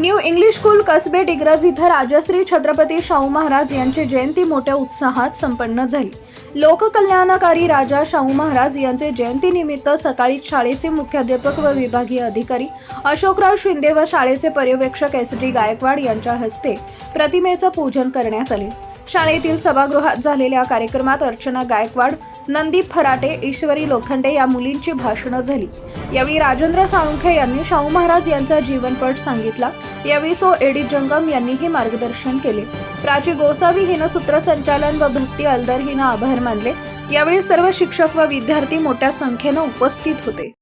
New English school Kasbe Digraj इथं राजश्री छत्रपती शाहू महाराज यांची जयंती मोठ्या उत्साहात संपन्न झाली. लोककल्याणकारी राजा शाहू महाराज यांचे जयंतीनिमित्त सकाळी शाळेचे मुख्याध्यापक व विभागीय अधिकारी अशोकराव शिंदे व शाळेचे पर्यवेक्षक एस डी गायकवाड यांच्या हस्ते प्रतिमेचं पूजन करण्यात आले. शाळेतील सभागृहात झालेल्या कार्यक्रमात अर्चना गायकवाड नंदीप फराटे ईश्वरी लोखंडे या मुलींची भाषणं झाली. यावेळी राजेंद्र साळुंखे यांनी शाहू महाराज यांचा जीवनपट सांगितला. यावेळी सो एडी जंगम यांनीही मार्गदर्शन केले. प्राची गोसावी हिनं सूत्रसंचालन व भक्ती अलदर हिनं आभार मानले. यावेळी सर्व शिक्षक व विद्यार्थी मोठ्या संख्येनं उपस्थित होते.